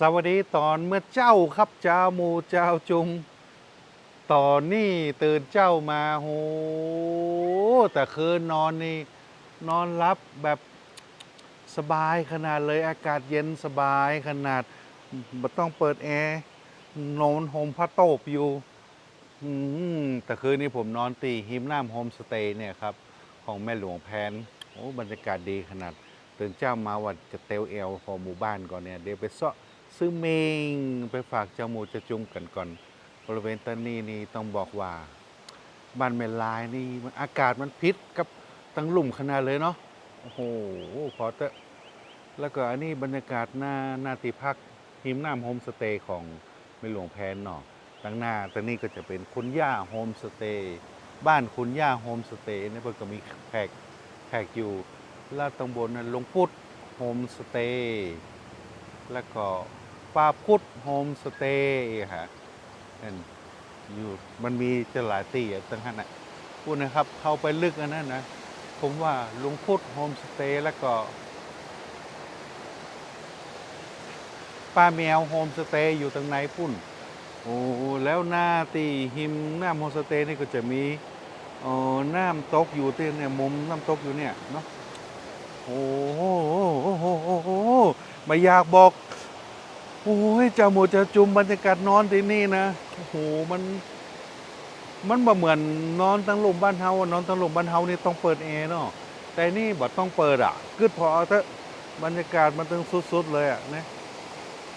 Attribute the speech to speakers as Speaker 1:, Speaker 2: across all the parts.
Speaker 1: สวัสดีตอนเมื่อเจ้าครับเจ้าหมูเจ้าจุมตอนนี้ตื่นเจ้ามาโหแต่คืนนอนนี่นอนรับแบบสบายขนาดเลยอากาศเย็นสบายขนาดไม่ต้องเปิดแอร์นอนโฮมผ้าโตบอยู่แต่คืนนี้ผมนอนตีฮิมน้ำโฮมสเตย์เนี่ยครับ ของแม่หลวงแพนโอ้บรรยากาศดีขนาดตื่นเจ้ามาวันจะเตลเอลพอหมู่บ้านก่อนเนี่ยเดี๋ยวไปเซาะ ซื้อเมงไปฝากเจ้าหมูจะจุ่มกันก่อน บริเวณตอนนี้นี่ต้องบอกว่าบ้านแม่ลายนี่มันอากาศมันพิษกับตั้งหลุ่มขนาดเลยเนาะโอ้โหพอเตะแล้วก็อันนี้บรรยากาศหน้าหน้าที่พักหิมน้ำโฮมสเตย์ของแม่หลวงแพนเนาะตั้งหน้าตอนนี้ก็จะเป็นคุณย่าโฮมสเตย์บ้านคุณย่าโฮมสเตย์เนี่ยเพิ่นก็มีแขกแขกอยู่แล้วตำบลนั้นลงพุทธโฮมสเตย์แล้วก็ ป้าพุทธโฮมสเตย์ฮะนั่นอยู่มันมีจะหลายตีอ่ตั้งขนาดพูดนะครับ เข้าไปลึกอันนั้นนะ ผมว่าลวงพุทธโฮมสเตย์แล้วก็ป้าแมวโฮมสเตย์อยู่ตรงไหนพุ่น โอ้แล้วหน้าตีหิมหน้าโฮมสเตย์นี่ก็จะมีเอ๋อน้ำตกอยู่ที่เนี่ยมุมน้ำตกอยู่เนี่ยเนาะโอ้โหโอ้โหโอ้โหไม่อยากบอก โอ้ยจ้าหมูจะจุมบรรยากาศนอนที่นี่นะโอ้โหมัน มันบ่เหมือนนอนตั้งลมบ้านเฮาอะนอนตั้งลมบ้านเฮานี่ต้องเปิดแอร์เนาะแต่นี่บ่ต้องเปิดอะกึดพอเถอะบรรยากาศมันตึงสุดๆเลยอะนะ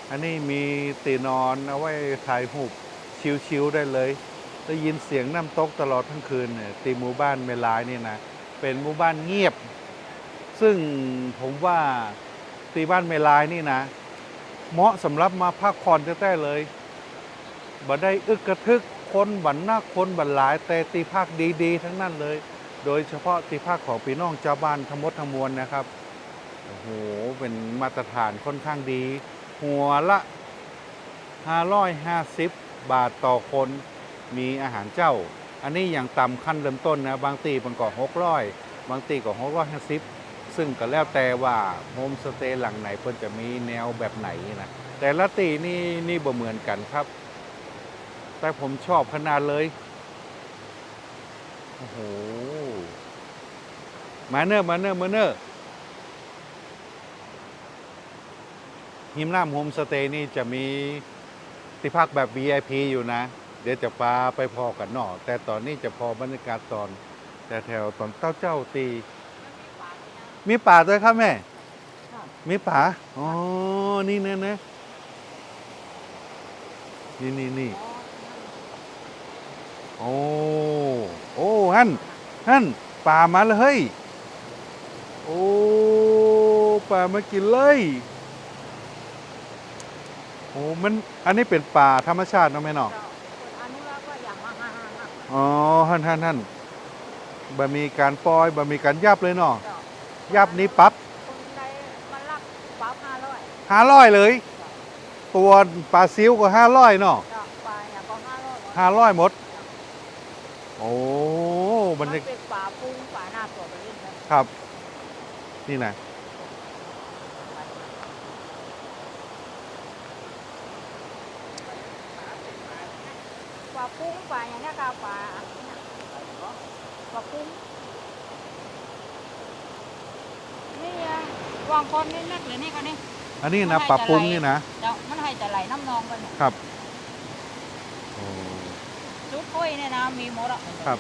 Speaker 1: อันนี้มีตีนอนเอาไว้ถ่ายรูปชิวๆได้เลยได้ยินเสียงน้ำตกตลอดทั้งคืนเนี่ยตีหมู่บ้านเมลายนี่นะเป็นหมู่บ้านเงียบ ซึ่งผมว่าตีบ้านเมลายนี่นะ เหมาะสำหรับมาพักผ่อนแท้ๆเลยบ่ได้อึกกระทึกคนบันหน้าคนบันหลายแต่ตีภาคดีๆ ทั้งนั้นเลย โดยเฉพาะตีภาคของพี่น้องชาวบ้านทั้งหมดทั้งมวลนะครับโอ้โหเป็นมาตรฐานค่อนข้างดี หัวละ 550 บาทต่อคนมีอาหารเจ้า อันนี้อย่างต่ำขั้นเริ่มต้นนะ บางตีบางเกาะ600 บางตีก็650 ซึ่งก็แล้วแต่ว่าโฮมสเตย์หลังไหนเพิ่นจะมีแนวแบบไหนนะแต่ละตีนี่นี่บ่เหมือนกันครับ แต่ผมชอบขนาดเลยโอ้โหมาเนอร์มาเนอร์มาเนอร์หิมน้ำโฮมสเตย์นี่จะมีที่พักแบบ VIP อยู่นะ เดี๋ยวจะพาไปพอกันเนอแต่ตอนนี้จะพอบรรยากาศตอน แต่แถวตอนเต้าเจ้าตี มีป่าด้วยครับแม่ มีป่าอ๋อ นี่นะนะนี่นี่นี่โอ้ โอ้ฮั่นฮั่นป่ามาเลยเฮ้ยโอ้ ป่ามากินเลย โอ้ มัน อันนี้เป็นป่าธรรมชาติเนาะแม่เนาะ
Speaker 2: อนุรักษ์ว่าอย่างว่าฮ่าฮ่าฮ่า
Speaker 1: อ๋อ ฮั่นฮั่นฮั่นบะมีการปล่อยบะมีการยับเลยเนาะ
Speaker 2: เจ้า
Speaker 1: ยับนี้ปั๊บ
Speaker 2: คนใดมารับปลาห้าร้อย
Speaker 1: ห้าร้อยเลย ตัวปลาซิวก็ห้าร้อยเนาะ
Speaker 2: จ้าปลาอย่างก็ห้าร้อย
Speaker 1: ห้าร้อยหมด โอ้บร
Speaker 2: มัน
Speaker 1: ยาก
Speaker 2: เป็นปลาปุ้งปลาหน้าตัวไปเล่นนะครับ
Speaker 1: นี่นะ
Speaker 2: ปลาปุ้งปลาอย่างนี้ก็ปลาปลาปุ้งนี่ไง วางคนนิดๆหรือนี่ก็นี่
Speaker 1: อันนี้นะปลาปุ้งนี่นะ
Speaker 2: เจ้ามันให้แต่ไหลน้ำนองไปเนี่ย
Speaker 1: ครับโอ้
Speaker 2: ชุดกล้วยเนี่ยนะมีหมดอะ
Speaker 1: ครับ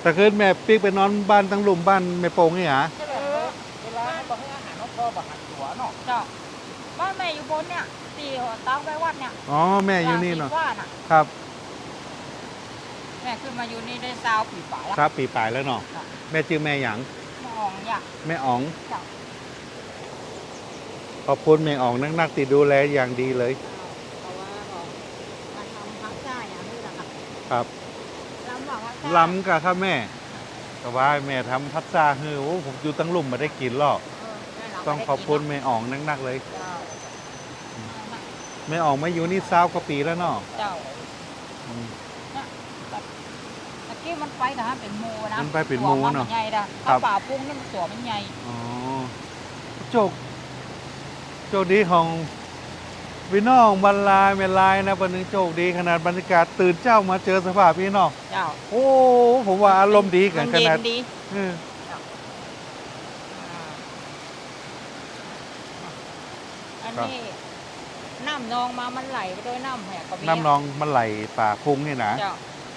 Speaker 1: แต่คืนแม่ปิ๊กไปนอนบ้านตั้งหลุมบ้านแม่โป่งนี่หรอ
Speaker 2: เจ้าเวลาบอกให้อาหารน้องพ่อบอกหันหัวเนาะเจ้าบ้านแม่อยู่บนเนี่ยตีหัวตั้งไปวัดเนี่ย
Speaker 1: อ๋อแม่อยู่นี่เนาะ
Speaker 2: ว่าน่ะ
Speaker 1: ครับ
Speaker 2: แม่ขึ้นมาอยู่นี่ได้ซาวปีป่าแล้ว
Speaker 1: ครับ ปีปลายแล้วเนาะ
Speaker 2: ครับ
Speaker 1: แม่ชื่อแม่หยัง
Speaker 2: มองอยาก
Speaker 1: แม่อ๋อง
Speaker 2: เจ้า
Speaker 1: ขอบคุณแม่อ๋องนักนักๆติดดูแลอย่างดีเลย
Speaker 2: เพราะว่าบอกมาทำพักได้อย่างนี้แหละค่ะ
Speaker 1: ครับ
Speaker 2: ลำบอกว่า
Speaker 1: ล้ำกับครับแม่แต่ว่าแม่ทำพัซซ่าฮือโอ้ผมอยู่ตั้งหลุมมาได้กินหรอกต้องขอบคุณแม่อ๋องนักนักๆเลย
Speaker 2: เจ้า
Speaker 1: แม่อ๋องมาอยู่นี่ซาวกว่าปีแล้วเนาะ
Speaker 2: เจ้า
Speaker 1: อืม
Speaker 2: ตะ กี้มันไปนะฮะเป็นโมนะ
Speaker 1: มันไปเป็นโม
Speaker 2: ตัว
Speaker 1: เนอะ
Speaker 2: ใหญ่ดะ
Speaker 1: ครั
Speaker 2: ถ้า
Speaker 1: บ
Speaker 2: ป่าปุ้งนี่มันตัวมันใหญ่
Speaker 1: อ๋อโจกโจคดีของพี่น้องบรรลายเมลายนะวันนึงโชคดีขนาดบรรยากาศตื่นเจ้ามาเจอสภาพพี่น้อง
Speaker 2: เจ้า
Speaker 1: โอ้ผมว่าอารมณ์ดีกั
Speaker 2: มันน
Speaker 1: ข
Speaker 2: เย็
Speaker 1: นาด
Speaker 2: นดี
Speaker 1: เออ
Speaker 2: อ่าอันนี้น้ำนองมามันไหลไปด้วยน้ำแหกก็มี
Speaker 1: น้ำนองมันไหลป่าพุงนี่นะ
Speaker 2: เจ้า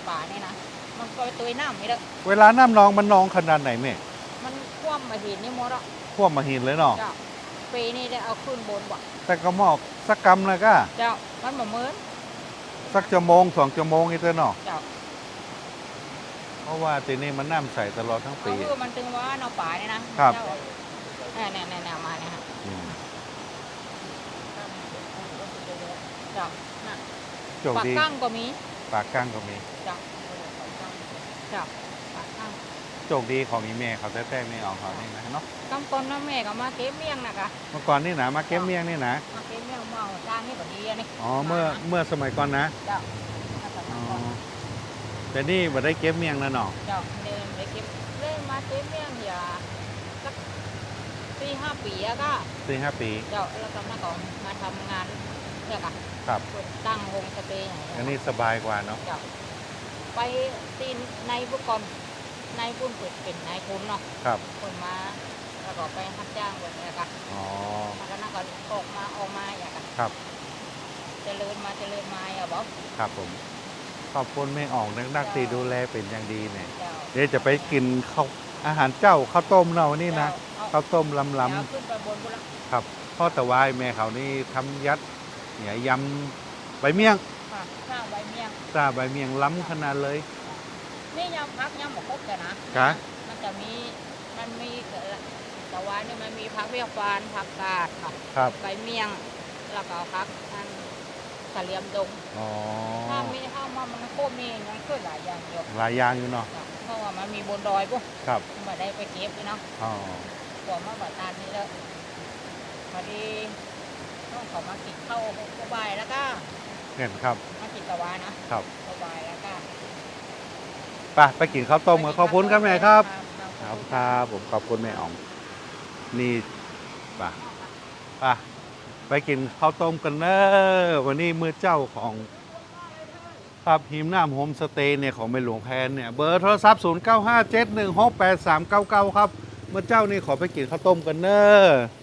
Speaker 2: ป่านี่นะ มันก็ตัวน้ำไม่ได้
Speaker 1: เวลาน้ำนองมันนองขนาดไหนแม่
Speaker 2: มันคว่ำมาหินนี่หมดอะ
Speaker 1: พวกมาหินเลยเนาะ
Speaker 2: เจ้าปีนี้ได้เอาขึ้นบนบ่
Speaker 1: แต่ก็หมอกสักกำแล้วก็
Speaker 2: เจ้ามันบ่เหมือน
Speaker 1: สักชั่วโมงสองชั่วโมงอีกเนาะ
Speaker 2: เจ้า
Speaker 1: เพราะว่าตีนี้มันน้ำใสตลอดทั้ง
Speaker 2: เอา
Speaker 1: ปี
Speaker 2: คือมันตึงว่าเนาป่านี่นะครับ เจ้าเนี่ยเนี่ยเนี่ยเนี่ยมาเนี่ยฮะ
Speaker 1: อืม
Speaker 2: เจ้าน่ะ
Speaker 1: โชค
Speaker 2: ปาก
Speaker 1: ดี
Speaker 2: กั้งก็มี
Speaker 1: ปากกั้งก็มี
Speaker 2: เจ้าเจ้าปากกั้ง
Speaker 1: โชคดีของอีแม่เขาแท้ๆไม่เอาเขานี่นะเนาะ
Speaker 2: กำต้นน้ำแม่ก็มาเก็บเมี่ยงนะคะ
Speaker 1: เมื่อก่อนนี่นะมาเก็บเมี่ยงนี่นะ
Speaker 2: มาเก็บเมี่ยงมาเอาจ้างนี่ก็ดีอันนี้
Speaker 1: อ๋อเมื่อเมื่อสมัยก่อนนะ
Speaker 2: เจ้าถ้าสมั
Speaker 1: อ๋
Speaker 2: ย
Speaker 1: อ
Speaker 2: ก่อน
Speaker 1: แต่นี่มาได้เก็บเมี่ยงแล้วเนาะ
Speaker 2: เจ้าเดินไปเก็บเล่นมาเก็บเมี่ยงอย่าสักสี่ห้าปีอะก็
Speaker 1: สี่ห้าปี
Speaker 2: เจ้าแล้วก็มาก่อนมาทำงานเนี่ยค่ะ
Speaker 1: ครับ
Speaker 2: ตั้งวงสเตย์อย่างเงี้ย
Speaker 1: อันนี้สบายกว่าเนาะ
Speaker 2: เจ้า ไปตีนในบุกกรในปุ้นเปิดเป็นนายคุณเนาะ
Speaker 1: ครับ
Speaker 2: คนมาแล้วก็ไปรับจ้างแบบนี้ค่ะ
Speaker 1: อ๋อ
Speaker 2: แล้วก็นั่นก็ออกมาออกมาอย่างค่ะ
Speaker 1: ครับ
Speaker 2: เจริญมาเจริญมาอะบอก
Speaker 1: ครับผมขอบคุณแม่อ่องนักนักที่ดูแลเป็นอย่างดีเนี่ย
Speaker 2: เจ้า
Speaker 1: เดี๋ยวจะไปกินข้าวอาหารเจ้าข้าวต้มเนาะวันนี่นะ
Speaker 2: เจ้า
Speaker 1: ข้าวต้มลำ
Speaker 2: เอา
Speaker 1: ลำ
Speaker 2: เดี๋ยวขึ้นไปบนบุรี
Speaker 1: ครับพ่อตะวายแม่เขานี่ทำยัดเนี่ยยำใบเมี่ยง
Speaker 2: ค่ะข้าวใบเมี่ยง
Speaker 1: ซาใบเมี่ยงล้ำขนาดเลย
Speaker 2: นี่ยำพักยำหมกครบแต่นะ
Speaker 1: กะ
Speaker 2: มันจะมีมันมีแต่ว่านี่มันมีผักเบี้ยฟานผักกาดค่ะ
Speaker 1: ครับ
Speaker 2: ใบเมี่ยงแล้วก็พักอันกะเหลียมดง
Speaker 1: อ๋อ
Speaker 2: ถ้ามีข้าวมามันโคตรมียังขึ้นหลายอย่างอยู่
Speaker 1: หลายอย่างอยู่เนาะ
Speaker 2: เพราะว่ามันมีบนดอยปุ๊บ
Speaker 1: ครับ
Speaker 2: มาได้ไปเก็บนี่เนาะ
Speaker 1: อ๋อ
Speaker 2: หัวมาบัดตานนี้แล้วพอดีต้องเขามากินข้าวสบายแล้วก็
Speaker 1: เห็นครับ
Speaker 2: มากินตะวันนะครับสบายแล้วก็
Speaker 1: ไปไปกินข้าวต้มกับขอบคุณครับแม่ครับ ครับครับผมขอบคุณแม่อ๋องนี่ไป่ะป่ะไปกินข้าวต้มกันเนอะวันนี้มือเจ้าของครับหิมน้ำโฮมสเตย์เนี่ยของแม่หลวงแพนเนี่ยเบอร์โทรศัพท์ 0 9 5 7 1 6 8 3 9 9 ครับเมื่อเจ้านี่ขอไปกินข้าวต้มกันเนอะ